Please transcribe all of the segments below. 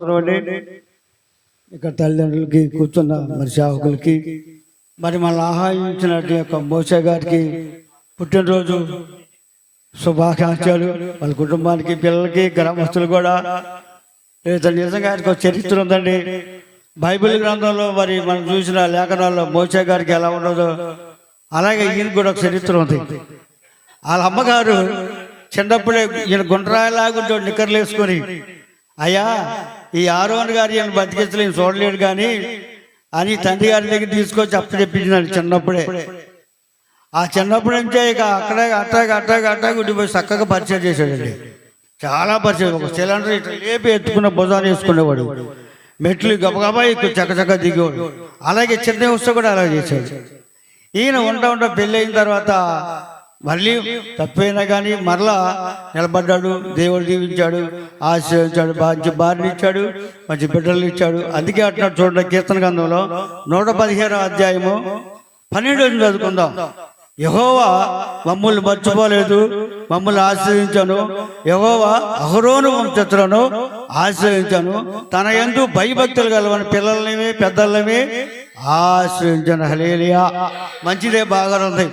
చూడండి ఇక్కడ తల్లిదండ్రులకి కూర్చున్న మరి సేవకులకి మరి మనల్ని ఆహ్వానించినట్టు యొక్క మోసే గారికి పుట్టినరోజు శుభాకాంక్షలు. వాళ్ళ కుటుంబానికి పిల్లలకి గ్రామస్తులు కూడా. లేదా నిజంగా ఆయనకు ఒక చరిత్ర ఉందండి. బైబిల్ గ్రంథంలో మరి మనం చూసిన లేఖనాల్లో మోసే గారికి ఎలా ఉండదో అలాగే ఈయన కూడా ఒక చరిత్ర ఉంది. వాళ్ళ అమ్మగారు చిన్నప్పుడే ఈయన గుండ్రాయలాగుంటూ నిక్కర్లు వేసుకొని అయ్యా ఈ ఆరోన్ గారు ఈయన బతికించలేని చూడలేడు కానీ అని తండ్రి గారి దగ్గర తీసుకొచ్చి అప్పు చెప్పించినాడు చిన్నప్పుడే. ఆ చిన్నప్పటి నుంచే ఇక అక్కడ అట్టాగా అట్టాగా అట్టాగ ఉండిపోయి చక్కగా పరిచయం చేశాడండి. చాలా పరిచయం ఒక సిలిండర్ ఇట్లా లేపి ఎత్తుకున్న భుజాన్ని వేసుకునేవాడు. మెట్లు గబగబా ఎక్కువ చక్కచక్క దిగేవాడు. అలాగే చిన్న వస్తే కూడా అలా చేశాడు. ఈయన ఉండ ఉండ పెళ్ళి అయిన తర్వాత మళ్ళీ తప్పైనా కానీ మరలా నిలబడ్డాడు దేవుడు దీవించాడు ఆశ్రయించాడు మంచి భార్యని ఇచ్చాడు మంచి బిడ్డలు ఇచ్చాడు. అందుకే అంటున్నాడు చూడండి కీర్తన గ్రంథంలో నూట పదిహేను అధ్యాయము పన్నెండు రోజులు చదువుకుందాం. యహోవా మమ్మల్ని మర్చిపోలేదు మమ్మల్ని ఆశ్రయించాను యహోవా అహరోను వంశతులను ఆశ్రయించాను తన ఎందు భయభక్తులు గలవని పిల్లలనేమి పెద్దలనేమి ఆశ్రయించాను హలేలియా మంచిదే బాగా ఉంది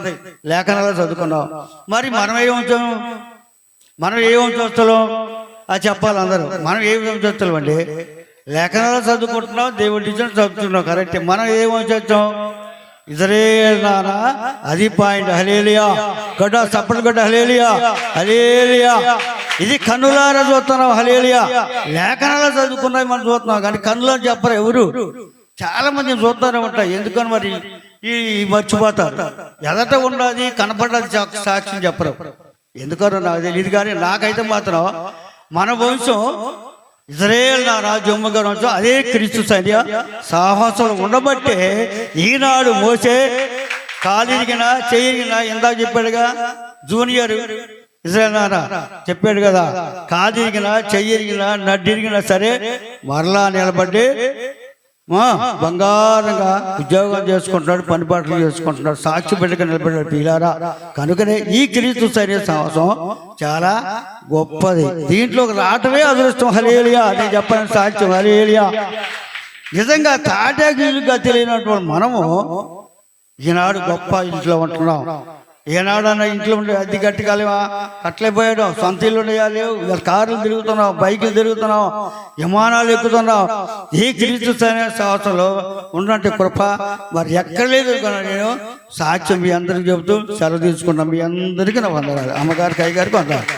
లేఖనాలు చదువుకున్నాం. మరి మనం ఏ వంశం? మనం ఏ వంశస్థలం? అది చెప్పాలి అందరూ. మనం ఏ వంశస్థలం అండి? లేఖనాలు చదువుకుంటున్నాం దేవుడి ఇచ్చిన చదువుతున్నాం. కరెక్ట్. మనం ఏ వంశం ఇజ్రాయేల్ నానా. అది పాయింట్. హలేలియా గడ్డ సప్పటి గడ్డ హలేలియా హలేలియా ఇది కన్నులారా చూస్తున్నాం. హలేలియా లేఖనాలు చదువుకున్నవి మనం చూస్తున్నాం. కానీ కన్నులని చెప్పరు ఎవరు? చాలా మంది చూస్తూనే ఉంటాయి ఎందుకని మరి? ఈ మర్చిపోతారు. ఎదట ఉండదు కనపడాలి సాక్ష్యం చెప్పరు. ఎందుకనో నాకు తెలియదు కానీ నాకైతే మాత్రం మన వంశం ఇజ్రాయేల్ నా రాజ్యమ్మ గారు వంశం అదే క్రీస్తు సైన్య సాహసం ఉండబట్టే ఈనాడు మోసే కాలిరిగిన చేయరిగిన ఇందాక చెప్పాడుగా జూనియర్ ఇజ్రాయల్ నాన్న చెప్పాడు కదా కాదిరిగిన చెయ్యిరిగిన నడ్డిరిగినా సరే మరలా నిలబడి బంగారంగా ఉద్యోగం చేసుకుంటున్నాడు పని పాటలు చేసుకుంటున్నాడు సాక్షి బిడ్డగా నిలబడ్డాడు పిల్లారా కనుకనే ఈ క్రీస్తు సైన్య సాహసం చాలా గొప్పది. దీంట్లోకి రావటమే అదృష్టం. హలేలియా నేను చెప్పాను సాక్ష్యం. హలేలియా నిజంగా తాటాగిలుగా తెలియనటువంటి మనము ఈనాడు గొప్ప ఇంట్లో ఉంటున్నాం. ఏనాడన్నా ఇంట్లో ఉండే అద్దె కట్టగలవా కట్టలేకపోయాడు సొంత ఇల్లు లేవు కార్లు తిరుగుతున్నావు బైకులు తిరుగుతున్నావు విమానాలు ఎక్కుతున్నావు. ఈ క్రీస్తు సంవత్సరంలో ఉన్నట్టు కృప మరి ఎక్కడ లేదు నేను. సాక్ష్యం మీ అందరికి చెబుతూ సెలవు తీసుకున్నాం మీ అందరికీ నా వందనాలు. అమ్మగారికి అయ్యగారికి వందనాలు.